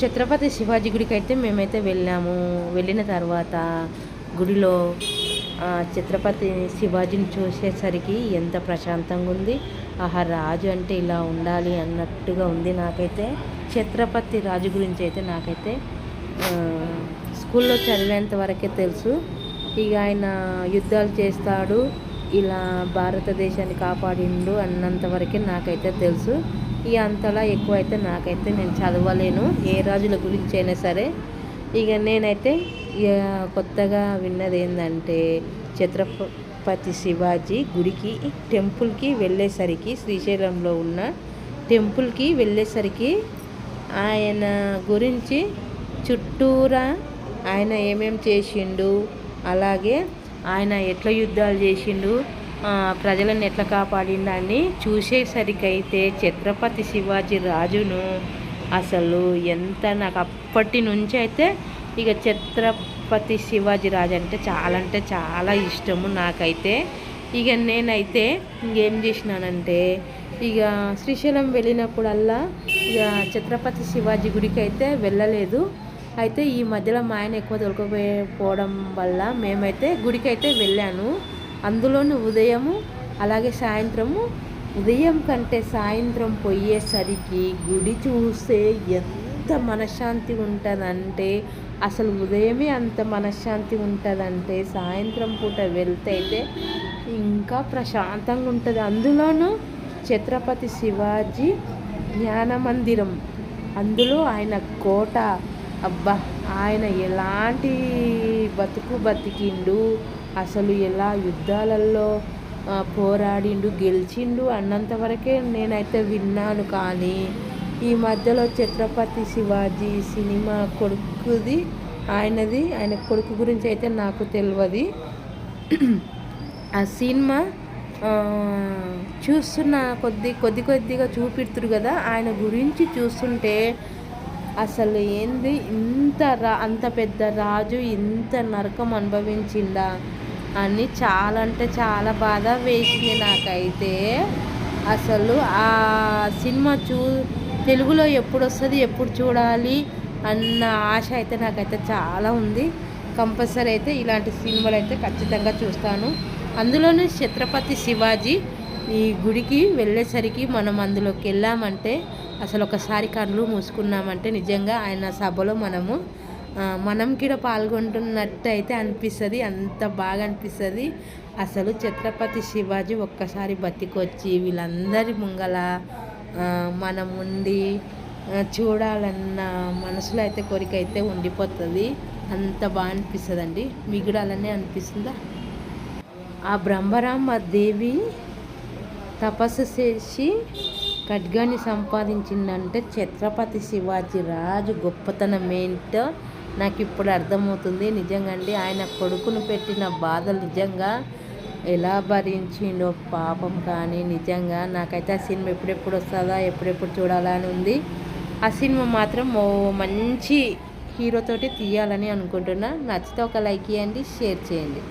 ఛత్రపతి శివాజీ గుడికి అయితే మేమైతే వెళ్ళాము. వెళ్ళిన తర్వాత గుడిలో ఛత్రపతి శివాజీని చూసేసరికి ఎంత ప్రశాంతంగా ఉంది. ఆహా రాజు అంటే ఇలా ఉండాలి అన్నట్టుగా ఉంది నాకైతే. ఛత్రపతి రాజు గురించి అయితే నాకైతే స్కూల్లో చదివేంత వరకే తెలుసు. ఇక ఆయన యుద్ధాలు చేస్తాడు ఇలా భారతదేశాన్ని కాపాడిండు అన్నంత వరకే నాకైతే తెలుసు. ఇక అంతలా ఎక్కువ అయితే నాకైతే నేను చదవలేను. ఏ రాజుల గురించి అయినా సరే. ఇక నేనైతే ఇక కొత్తగా విన్నది ఏంటంటే ఛత్రపతి శివాజీ గుడికి టెంపుల్కి వెళ్ళేసరికి శ్రీశైలంలో ఉన్న టెంపుల్కి వెళ్ళేసరికి ఆయన గురించి చుట్టూరా ఆయన ఏమేం చేసిండు అలాగే ఆయన ఎట్లా యుద్ధాలు చేసిండు ప్రజలను ఎట్లా కాపాడిందని చూసేసరికి అయితే ఛత్రపతి శివాజీ రాజును అసలు ఎంత నాకు అప్పటి నుంచి అయితే ఇక ఛత్రపతి శివాజీ రాజు అంటే చాలా అంటే చాలా ఇష్టము నాకైతే. ఇక నేనైతే ఇంకేం చేసినానంటే ఇక శ్రీశైలం వెళ్ళినప్పుడల్లా ఇక ఛత్రపతి శివాజీ గుడికి అయితే వెళ్ళలేదు. అయితే ఈ మధ్యలో మా ఆయన ఎక్కువ దొరకపోవడం వల్ల మేమైతే గుడికి అయితే వెళ్ళాను. అందులోనూ ఉదయము అలాగే సాయంత్రము. ఉదయం కంటే సాయంత్రం పోయేసరికి గుడి చూస్తే ఎంత మనశ్శాంతి ఉంటుందంటే అసలు ఉదయమే అంత మనశ్శాంతి ఉంటుందంటే సాయంత్రం పూట వెళ్తే అయితే ఇంకా ప్రశాంతంగా ఉంటుంది. అందులోనూ ఛత్రపతి శివాజీ జ్ఞాన మందిరం. అందులో ఆయన కోట. అబ్బా! ఆయన ఎలాంటి బతుకు బతికిండు? అసలు ఎలా యుద్ధాలలో పోరాడిండు గెలిచిండు అన్నంత వరకే నేనైతే విన్నాను. కానీ ఈ మధ్యలో ఛత్రపతి శివాజీ సినిమా కొడుకుది ఆయనది ఆయన కొడుకు గురించి అయితే నాకు తెలియదు ఆ సినిమా చూస్తున్న కొద్ది కొద్ది కొద్దిగా చూపిడుతురు కదా ఆయన గురించి చూస్తుంటే అసలు ఏంది ఇంత రా అంత పెద్ద రాజు ఇంత నరకం అనుభవించిందా అని చాలా అంటే చాలా బాధ వేసింది నాకైతే. అసలు ఆ సినిమా చూ తెలుగులో ఎప్పుడు వస్తుంది ఎప్పుడు చూడాలి అన్న ఆశ అయితే నాకైతే చాలా ఉంది. కంపల్సరీ అయితే ఇలాంటి సినిమాలు అయితే ఖచ్చితంగా చూస్తాను. అందులోనే ఛత్రపతి శివాజీ ఈ గుడికి వెళ్ళేసరికి మనం అందులోకి వెళ్ళామంటే అసలు ఒకసారి కళ్ళు మూసుకున్నామంటే నిజంగా ఆయన సభలో మనము మనం కూడా పాల్గొంటున్నట్టు అయితే అనిపిస్తుంది అంత బాగా అనిపిస్తుంది. అసలు ఛత్రపతి శివాజీ ఒక్కసారి బతికొచ్చి వీళ్ళందరి ముంగల మనం ఉండి చూడాలన్న మనసులో అయితే కోరిక అయితే ఉండిపోతుంది. అంత బాగా అనిపిస్తుంది అండి మీకు కూడా అలానే అనిపిస్తుందా? ఆ బ్రహ్మరామ దేవి తపస్సు చేసి ఖడ్గాన్ని సంపాదించిందంటే ఛత్రపతి శివాజీ రాజు గొప్పతనం ఏంటో నాకు ఇప్పుడు అర్థమవుతుంది. నిజంగా అండి ఆయన కొడుకును పెట్టిన బాధలు నిజంగా ఎలా భరించిండో పాపం కానీ నిజంగా నాకైతే ఆ సినిమా ఎప్పుడెప్పుడు వస్తుందా ఎప్పుడెప్పుడు చూడాలా అని ఉంది. ఆ సినిమా మాత్రం ఓ మంచి హీరోతోటి తీయాలని అనుకుంటున్నా. నచ్చితే ఒక లైక్ ఇవ్వండి షేర్ చేయండి.